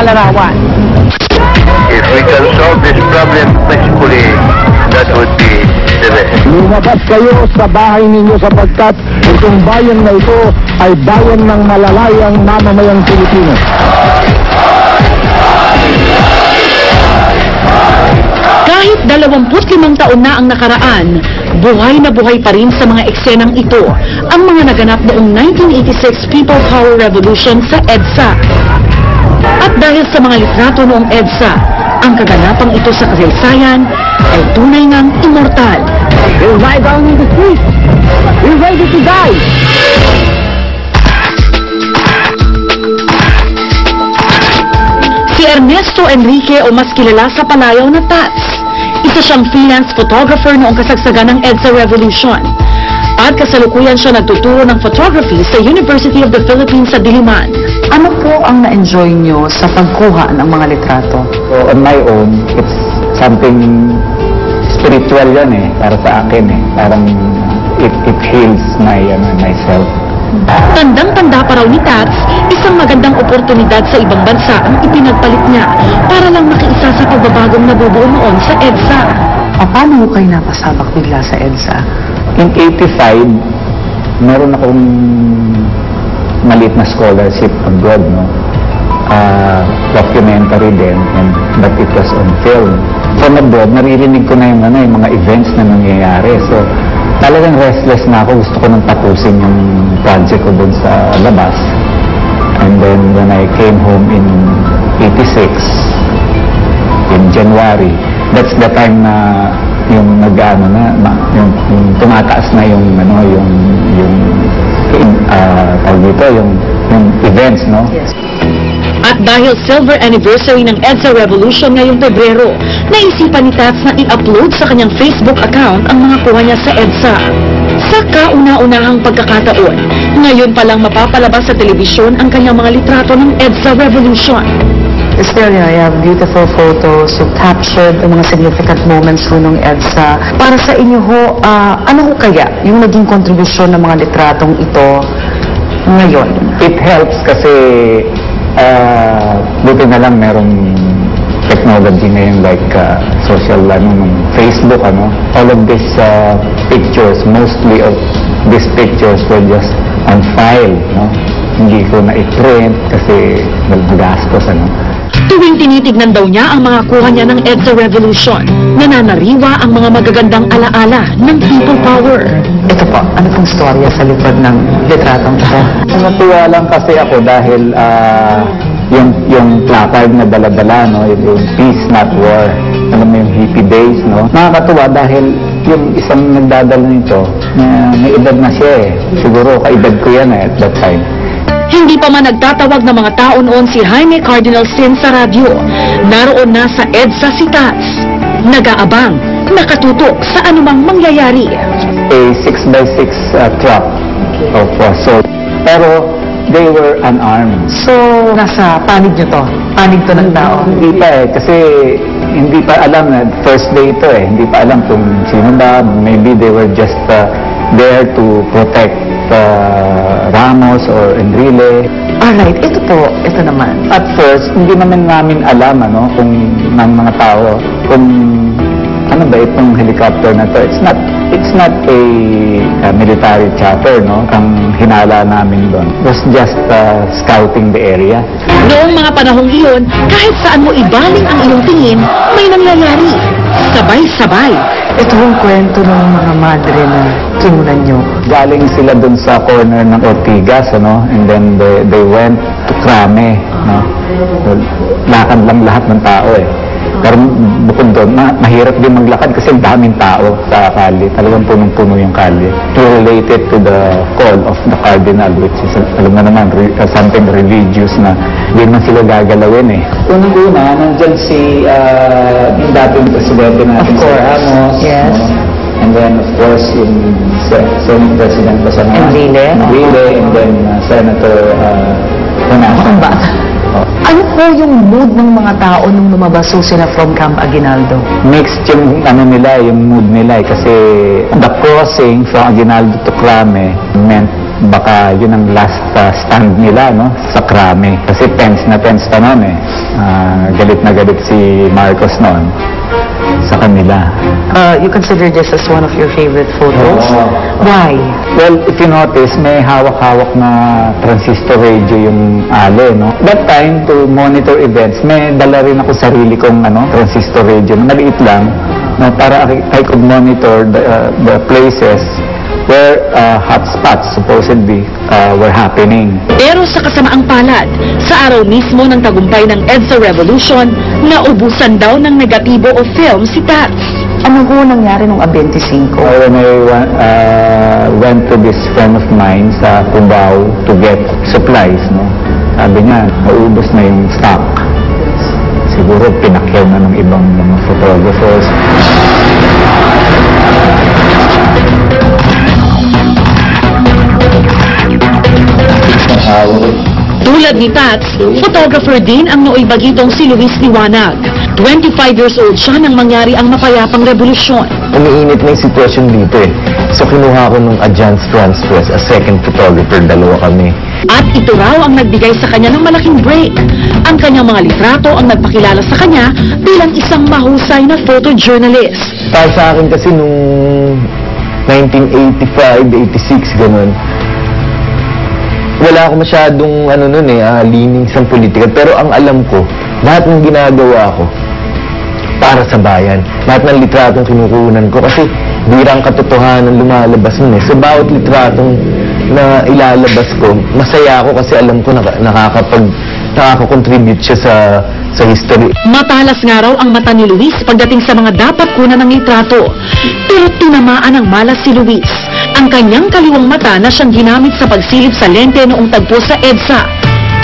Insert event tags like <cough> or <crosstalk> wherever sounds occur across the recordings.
mga larawan. If we can solve this problem peacefully, that would be the best. Lumabas kayo sa bahay ninyo sapagkat itong bayan na ito ay bayan ng malalayang mamamayang Pilipino. Kahit 25 taon na ang nakaraan, buhay na buhay pa rin sa mga eksenang ito ang mga naganap noong 1986 People Power Revolution sa EDSA. At dahil sa mga litrato noong EDSA, ang kaganapang ito sa kasaysayan ay tunay ngang immortal. We'll lie down in the street. We're ready to die. Si Ernesto Enrique o mas kilala sa palayaw na Tats. Isa siyang freelance photographer noong kasagsagan ng EDSA Revolution. At kasalukuyan siya nagtuturo ng photography sa University of the Philippines sa Diliman. Ano po ang na-enjoy nyo sa pagkuha ng mga litrato? So on my own, it's something spiritual yan eh, para sa akin eh. Parang it, it heals my, ano, myself. Tandang-tanda pa raw ni Tats, isang magandang oportunidad sa ibang bansa ang ipinagpalit niya para lang makiisa sa pagbabagong nabubuo noon sa EDSA. O, paano ho kayo napasabak bigla sa EDSA? In 85, meron akong maliit na scholarship abroad, no? Ah, documentary din, and, but it was on film. From abroad, naririnig ko na yung, ano, yung mga events na nangyayari. So, talagang restless na ako. Gusto ko nang tapusin yung project ko dun sa labas. And then, when I came home in 86, in January, that's the time na yung nag-ano na, ma, yung, yung tumataas na yung ano yung yung uh, tawag dito yung yung events no At dahil silver anniversary ng EDSA Revolution ngayong Pebrero, naisipan ni Tats na i-upload sa kanyang Facebook account ang mga kuha niya sa EDSA. Sa kauna-unahang pagkakataon, ngayon palang mapapalabas sa telebisyon ang kanyang mga litrato ng EDSA Revolution. Estelia, I have beautiful photos. You've captured ang mga significant moments ho ng EDSA. Para sa inyo ho, ah, ano ho kaya yung naging kontribusyon ng mga litratong ito ngayon? it helps kasi uh, buti na lang merong technology ngayon like uh, social ano Facebook ano all of these uh, pictures mostly of these pictures were just on file no hindi ko na i-print kasi magastos ano Tuwing tinitignan daw niya ang mga kuha niya ng EDSA Revolution, nananariwa ang mga magagandang alaala ng people power. Ito po, ano pong storya sa likod ng litratong ito? Natuwa lang kasi ako dahil ah, yung yung placard na dala-dala no, yung, yung peace not war. Alam mo yung hippie days no. Nakakatuwa dahil yung isang nagdadala nito, na may edad na siya eh. Siguro kaedad ko yan eh at that time. Hindi pa man nagtatawag ng mga tao noon si Jaime Cardinal Sin sa radyo. Naroon na sa EDSA si Tats. Nag-aabang, nakatutok sa anumang mangyayari. A 6x6 uh, truck of uh, soap. Pero they were unarmed. So, nasa panig nyo to? Panig to ng tao? Hindi pa eh, kasi hindi pa alam na first day ito eh. Hindi pa alam kung sino ba. Maybe they were just uh, there to protect uh, Ramos or Enrile. Alright, ito po, ito naman. At first, hindi naman namin alam ano, kung ng mga tao kung ano ba itong helicopter na to. It's not it's not a, uh, military chopper, no? Ang hinala namin doon was just uh, scouting the area. Noong mga panahong iyon, kahit saan mo ibaling ang iyong tingin, may nangyayari. Sabay-sabay. Ito yung kwento ng mga madre na kinunan nyo. Galing sila dun sa corner ng Ortigas, ano? And then they, they went to Krame, no? So, lakad lang lahat ng tao eh. Pero bukod doon, ma- mahirap din maglakad kasi ang daming tao sa kali. Talagang punong-puno yung kali. Related to the call of the cardinal, which is, alam na naman, re- uh, something religious na hindi man sila gagalawin eh. Unang-una, nandyan si uh, yung dating presidente natin, Of si course. Ramos. Yes. no? And then, of course, Se- Senate President Basana. Enrile. Enrile, and then uh, Senator uh. Ang bata. Oh. Ano po yung mood ng mga tao nung lumabas ho sila from Camp Aguinaldo? Mixed yung ano nila, yung mood nila eh, kasi the crossing from Aguinaldo to Crame meant baka yun ang last uh, stand nila no sa krame kasi tense na tense pa noon eh Ah, galit na galit si Marcos noon sa kanila Uh, you consider this as one of your favorite photos? Oo. Why? Well, if you notice, may hawak-hawak na transistor radio yung Ale, no? That time, to monitor events, may dala rin ako sarili kong ano, transistor radio. Maliit lang, no? Para I, I could monitor the, uh, the places where uh, hotspots supposedly uh, were happening. Pero sa kasamaang palad, sa araw mismo ng tagumpay ng EDSA Revolution, naubusan daw ng negatibo o film si Tats. Ano ho nangyari nung A25? So when I uh, went to this friend of mine sa Cubao to get supplies, no? sabi niya, naubos na yung stock. Siguro pinakyaw na ng ibang mga photographers. Tulad ni Tats, photographer din ang nooy bagitong si Luis Liwanag. 25 years old siya nang mangyari ang mapayapang revolusyon. umiinit na yung sitwasyon dito eh. So kinuha ko nung adjunct transfer as a second photographer, dalawa kami. At ito raw ang nagbigay sa kanya ng malaking break. Ang kanyang mga litrato ang nagpakilala sa kanya bilang isang mahusay na photojournalist. Para sa akin kasi nung 1985, 86, ganun, wala ako masyadong ano nun eh, ah, leaning sa politika. Pero ang alam ko, lahat ng ginagawa ko, para sa bayan. Lahat ng litratong kinukunan ko kasi birang katotohanan lumalabas nun eh. So bawat litratong na ilalabas ko, masaya ako kasi alam ko naka, nakakapag nakaka-contribute siya sa sa history. Matalas nga raw ang mata ni Luis pagdating sa mga dapat kunan ng litrato. Pero tinamaan ng malas si Luis. Ang kanyang kaliwang mata na siyang ginamit sa pagsilip sa lente noong tagpo sa EDSA.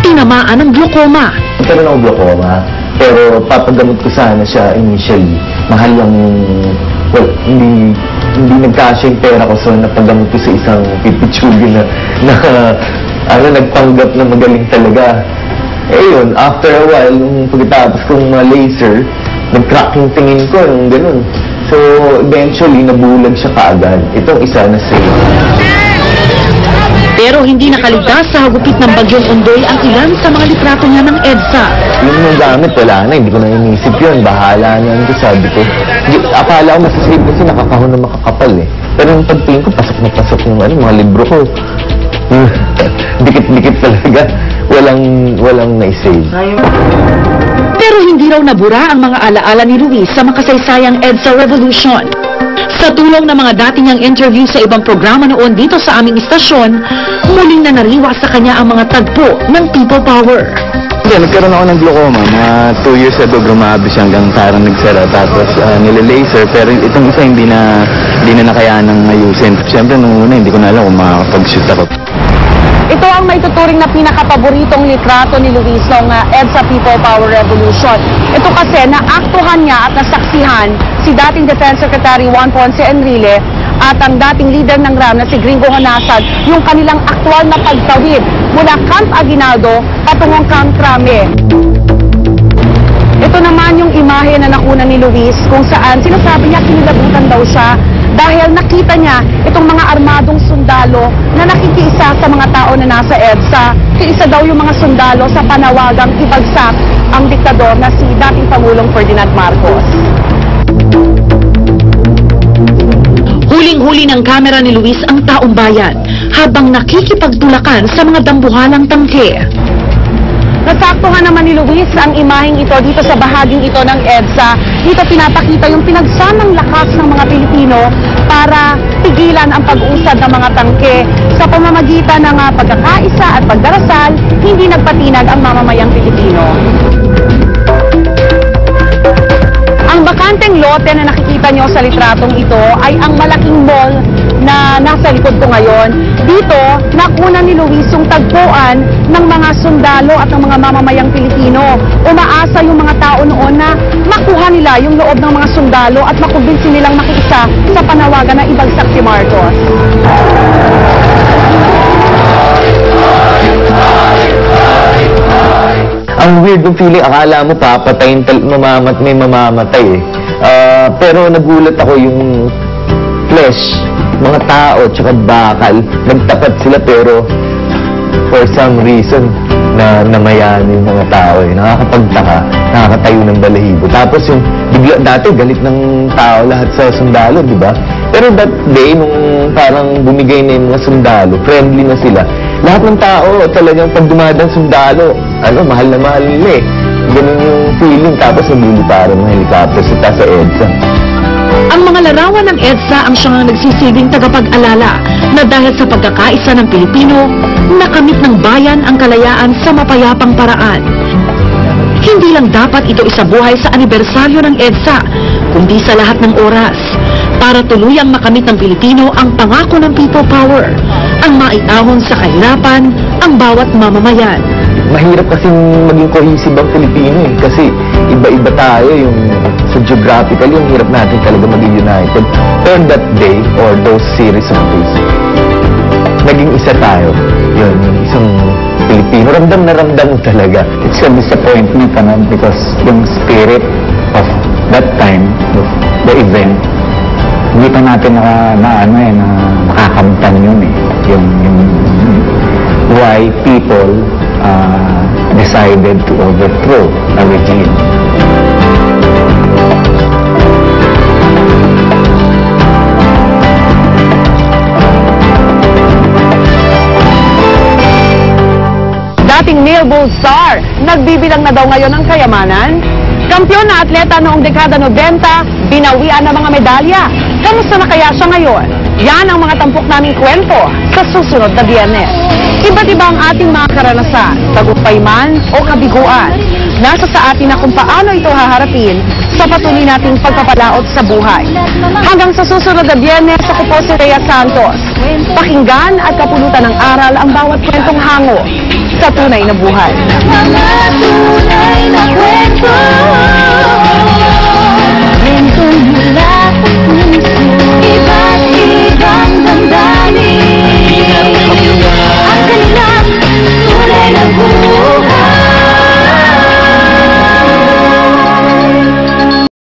Tinamaan ng glaucoma. Nagkaroon ako glaucoma, pero papagamot ko sana siya initially. Mahal yung, well, hindi, hindi nagkasya yung pera ko, so napagamot ko sa isang pipichugi na, na <laughs> ano, nagpanggap na magaling talaga. Eh yun, after a while, nung pagkatapos kong ma-laser, nag-crack yung tingin ko, yung ganun. So, eventually, nabulag siya kaagad. Itong isa na safe. Pero hindi nakaligtas sa hagupit ng bagyong Undoy ang ilan sa mga litrato niya ng EDSA. Yung mga gamit, wala na. Hindi ko na inisip yun. Bahala na yun. Sabi ko. Di, akala ko masasave kasi nakakahon na makakapal eh. Pero yung pagtingin ko, pasok na pasok yung ano, mga libro ko. Dikit-dikit talaga. Walang, walang naisave. Pero hindi raw nabura ang mga alaala ni Luis sa makasaysayang EDSA Revolution. Sa tulong ng mga dati niyang interview sa ibang programa noon dito sa aming istasyon, muling na nariwa sa kanya ang mga tagpo ng People Power. Hindi, nagkaroon ako ng glaucoma. Mga 2 years ago, grabe siya hanggang parang nagsara. Tapos uh, nilalaser. Pero itong isa hindi na, hindi na nakayanang ayusin. Siyempre, nung una, hindi ko na alam kung makakapag-shoot ako. Ito ang may tuturing na pinakapaboritong litrato ni Luis noong uh, EDSA People Power Revolution. Ito kasi naaktuhan niya at nasaksihan si dating Defense Secretary Juan Ponce Enrile at ang dating leader ng RAM na si Gringo Honasan yung kanilang aktwal na pagtawid mula Camp Aguinaldo patungong Camp Crame. Ito naman yung imahe na nakuna ni Luis kung saan sinasabi niya kinilabutan daw siya dahil nakita niya itong mga armadong sundalo na nakikiisa sa mga tao na nasa EDSA. Kiisa daw yung mga sundalo sa panawagang ibagsak ang diktador na si dating Pangulong Ferdinand Marcos. Huling-huli ng kamera ni Luis ang taong bayan habang nakikipagtulakan sa mga dambuhalang tangke. Nasaktuhan naman ni Luis ang imaheng ito dito sa bahaging ito ng EDSA. Dito pinapakita yung pinagsamang lakas ng mga Pilipino para pigilan ang pag-usad ng mga tangke. Sa pamamagitan ng ah, pagkakaisa at pagdarasal, hindi nagpatinag ang mamamayang Pilipino. Ang bakanteng lote na nakikita nyo sa litratong ito ay ang malaking mall na nasa likod ko ngayon. Dito, nakuna ni Luis yung tagpuan ng mga sundalo at ng mga mamamayang Pilipino. Umaasa yung mga tao noon na makuha nila yung loob ng mga sundalo at makumbinsi nilang makiisa sa panawagan na ibagsak si Marcos. Ang weird ng feeling, akala mo papatayin, tal- mamamat, may mamamatay eh. Ah, pero nagulat ako yung flesh, mga tao, tsaka bakal. Nagtapat sila pero for some reason na namayani yung mga tao eh. Nakakapagtaka, nakakatayo ng balahibo. Tapos yung bigla dati galit ng tao lahat sa sundalo, di ba? Pero that day, nung parang bumigay na yung mga sundalo, friendly na sila, lahat ng tao talagang pag dumadang sundalo, ano, mahal na mahal nila eh. Ganun yung feeling. Tapos nililiparan ng helicopter sa taas sa EDSA. Ang mga larawan ng EDSA ang siyang nagsisilbing tagapag-alala na dahil sa pagkakaisa ng Pilipino, nakamit ng bayan ang kalayaan sa mapayapang paraan. Hindi lang dapat ito isabuhay sa anibersaryo ng EDSA, kundi sa lahat ng oras para tuluyang makamit ng Pilipino ang pangako ng people power, ang maiahon sa kahirapan ang bawat mamamayan. mahirap kasing maging cohesive ang Pilipino eh. Kasi iba-iba tayo yung sa geographical, yung hirap natin talaga maging united. Pero that day, or those series of days, naging isa tayo. Yun, isang Pilipino. Ramdam na ramdam talaga. It's a disappointment ano, because yung spirit of that time, of the event, hindi pa natin na, na ano eh, na makakamtan yun eh. Yung, yung why people uh, decided to overthrow a regime. Dating male bull star, nagbibilang na daw ngayon ng kayamanan. Kampiyon na atleta noong dekada 90, binawian ng mga medalya. Kamusta na kaya siya ngayon? Yan ang mga tampok naming kwento sa susunod na biyernes. Iba't iba ang ating mga karanasan, tagumpay man o kabiguan. Nasa sa atin na kung paano ito haharapin sa patuloy nating pagpapalaot sa buhay. Hanggang sa susunod na biyernes, ako po si Rhea Santos. Pakinggan at kapulutan ng aral ang bawat kwentong hango sa tunay na buhay. Mga tunay na kwento Kwentong mula Aku nak, aku nak, boleh nak